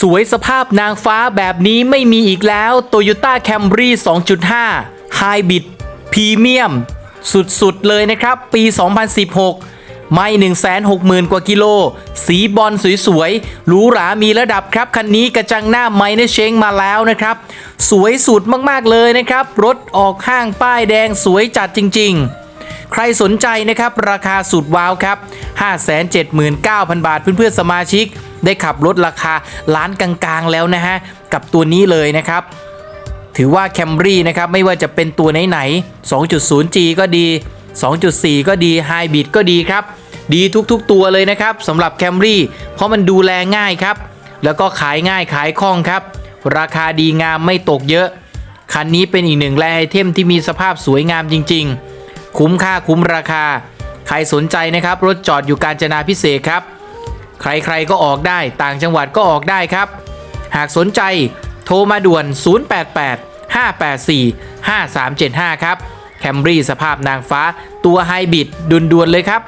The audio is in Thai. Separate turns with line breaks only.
สวยสภาพนางฟ้าแบบนี้ไม่มีอีกแล้ว Toyota Camry 2.5 Hybrid Premium สุดๆ เลยนะครับ ปี 2016 ไม่ 160,000 กว่ากิโล สีบอลสวยๆ หรูหรา มีระดับครับ คันนี้กระจังหน้าไมเนเชงมาแล้วนะครับ สวยสุดมากๆ เลยนะครับ รถออกห้างป้ายแดงสวยจัดจริง ๆใครสนใจนะครับ ราคาสุดว้าวครับ 579,000 บาทเพื่อนๆสมาชิก ได้ขับรถราคาล้านกลางๆแล้วนะฮะกับตัวนี้เลยนะครับถือว่า Camry นะครับไม่ว่าจะเป็นตัวไหนๆ 2.0G ก็ดี 2.4 ก็ดี Hybrid ก็ดีครับ ดีทุกๆตัวเลยนะครับสำหรับ Camry เพราะมันดูแลง่ายครับ แล้วก็ขายง่ายขายคล่องครับ ราคาดีงามไม่ตกเยอะ คันนี้เป็นอีกหนึ่งแรไอเทมที่มีสภาพสวยงามจริงๆ คุ้มค่าคุ้มราคา ใครสนใจนะครับ รถจอดอยู่กาญจนาพิเศษครับ ใครๆก็ออกได้ต่างจังหวัดก็ออกได้ครับ หากสนใจโทรมาด่วน 088 584 5375 ครับ แคมรี่สภาพนางฟ้าตัวไฮบริดดุนๆเลยครับ